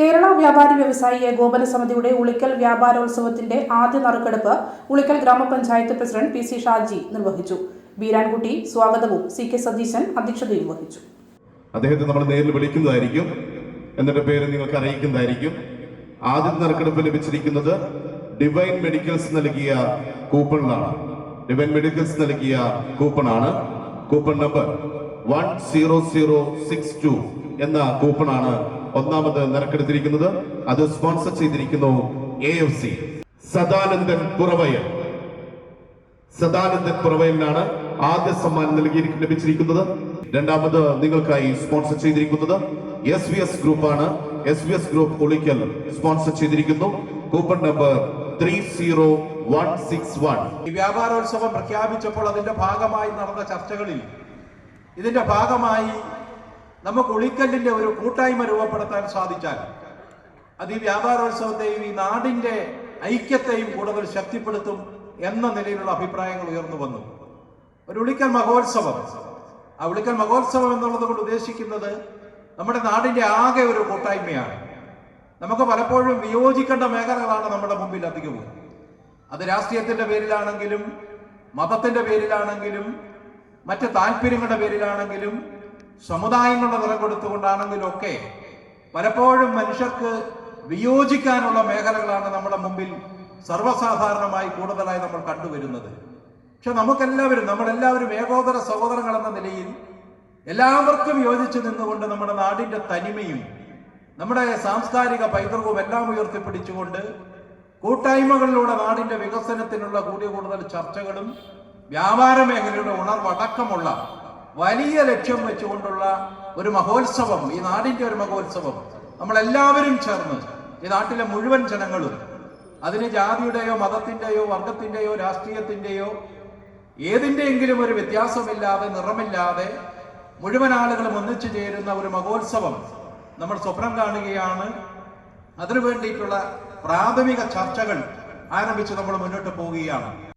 കേരള വ്യാപാരി വ്യവസായി ഏകോപന സമിതിയുടെ ഉളിക്കൽ വ്യാപാരോത്സവത്തിന്റെ ആദ്യ നറുക്കെടുപ്പ് ഉളിക്കൽ ഗ്രാമപഞ്ചായത്ത് പ്രസിഡന്റ് പി സി ഷാജി നിർവഹിച്ചു. ബീരാൻകുട്ടി സ്വാഗതവും സി കെ സതീശൻ അധ്യക്ഷതയും വഹിച്ചു. അദ്ദേഹത്തെ നമ്മൾ നേരിൽ വിളിക്കുന്നതായിരിക്കും. എന്നിട്ട് പേര് നിങ്ങൾക്ക് അറിയിക്കുന്നതായിരിക്കും. ആദ്യ നറുക്കെടുപ്പ് ലഭിച്ചിരിക്കുന്നത് ഡിവൈൻ മെഡിക്കൽസ് നൽകിയ കൂപ്പണിലാണ്. ഡിവൈൻ മെഡിക്കൽസ് നൽകിയ കൂപ്പണാണ്. Coupon number one zero zero six two എന്ന കൂപ്പണാണ് ഒന്നാമത് നറുക്കെടുത്തിരിക്കുന്നത് അത് സ്പോൺസർ ചെയ്തിരിക്കുന്നു A F C Sadanandan Puravayal. Sadanandan പുറവയലിനാണ് ആദ്യ സമ്മാനം നൽകി ലഭിച്ചിരിക്കുന്നത്. രണ്ടാമത് നിങ്ങൾക്കായി സ്പോൺസർ ചെയ്തിരിക്കുന്നത് എസ് വി എസ് ഗ്രൂപ്പ് ആണ്. എസ് വി എസ് ഗ്രൂപ്പ് ഒളിക്കൽ സ്പോൺസർ ചെയ്തിരിക്കുന്നു. Coupon number three zero one six one ഈ വ്യാപാരോത്സവം പ്രഖ്യാപിച്ചപ്പോൾ അതിന്റെ ഭാഗമായി നടന്ന ചർച്ചകളിൽ ഇതിന്റെ ഭാഗമായി നമുക്ക് ഉളിക്കല്ലിന്റെ ഒരു കൂട്ടായ്മ രൂപപ്പെടുത്താൻ സാധിച്ചാൽ അത് ഈ വ്യാപാരോത്സവത്തെയും ഈ നാടിന്റെ ഐക്യത്തെയും കൂടുതൽ ശക്തിപ്പെടുത്തും എന്ന നിലയിലുള്ള അഭിപ്രായങ്ങൾ ഉയർന്നു വന്നു. ഒരു ഉളിക്കൽ മഹോത്സവം. ആ ഉളിക്കൽ മഹോത്സവം എന്നുള്ളത് കൊണ്ട് ഉദ്ദേശിക്കുന്നത് നമ്മുടെ നാടിന്റെ ആകെ ഒരു കൂട്ടായ്മയാണ്. നമുക്ക് പലപ്പോഴും വിയോജിക്കേണ്ട മേഖലകളാണ് നമ്മുടെ മുമ്പിൽ അധികവും അത് രാഷ്ട്രീയത്തിന്റെ പേരിലാണെങ്കിലും മതത്തിന്റെ പേരിലാണെങ്കിലും മറ്റ് താല്പര്യങ്ങളുടെ പേരിലാണെങ്കിലും സമുദായങ്ങളുടെ നിറം കൊടുത്തുകൊണ്ടാണെങ്കിലൊക്കെ പലപ്പോഴും മനുഷ്യർക്ക് വിയോജിക്കാനുള്ള മേഖലകളാണ് നമ്മുടെ മുമ്പിൽ സർവസാധാരണമായി കൂടുതലായി നമ്മൾ കണ്ടുവരുന്നത്. പക്ഷെ നമുക്കെല്ലാവരും നമ്മളെല്ലാവരും ഏകോദര സഹോദരങ്ങൾ എന്ന നിലയിൽ എല്ലാവർക്കും യോജിച്ച് നിന്നുകൊണ്ട് നമ്മുടെ നാടിന്റെ തനിമയും നമ്മുടെ സാംസ്കാരിക പൈതൃകവും എല്ലാം ഉയർത്തിപ്പിടിച്ചുകൊണ്ട് കൂട്ടായ്മകളിലൂടെ നാടിന്റെ വികസനത്തിനുള്ള കൂടിയ കൂടുതൽ ചർച്ചകളും വ്യാപാര മേഖലയുടെ ഉണർവടക്കമുള്ള വലിയ ലക്ഷ്യം വെച്ചുകൊണ്ടുള്ള ഒരു മഹോത്സവം ഈ നാടിന്റെ ഒരു മഹോത്സവം. നമ്മളെല്ലാവരും ചേർന്ന് ഈ നാട്ടിലെ മുഴുവൻ ജനങ്ങളും അതിന് ജാതിയുടെയോ മതത്തിന്റെയോ വർഗത്തിന്റെയോ രാഷ്ട്രീയത്തിന്റെയോ ഏതിന്റെയെങ്കിലും ഒരു വ്യത്യാസമില്ലാതെ നിറമില്ലാതെ മുഴുവൻ ആളുകളും ഒന്നിച്ചു ചേരുന്ന ഒരു മഹോത്സവം നമ്മൾ സ്വപ്നം കാണുകയാണ്. അതിനു വേണ്ടിയിട്ടുള്ള പ്രാഥമിക ചർച്ചകൾ ആരംഭിച്ച് നമ്മൾ മുന്നോട്ട് പോവുകയാണ്.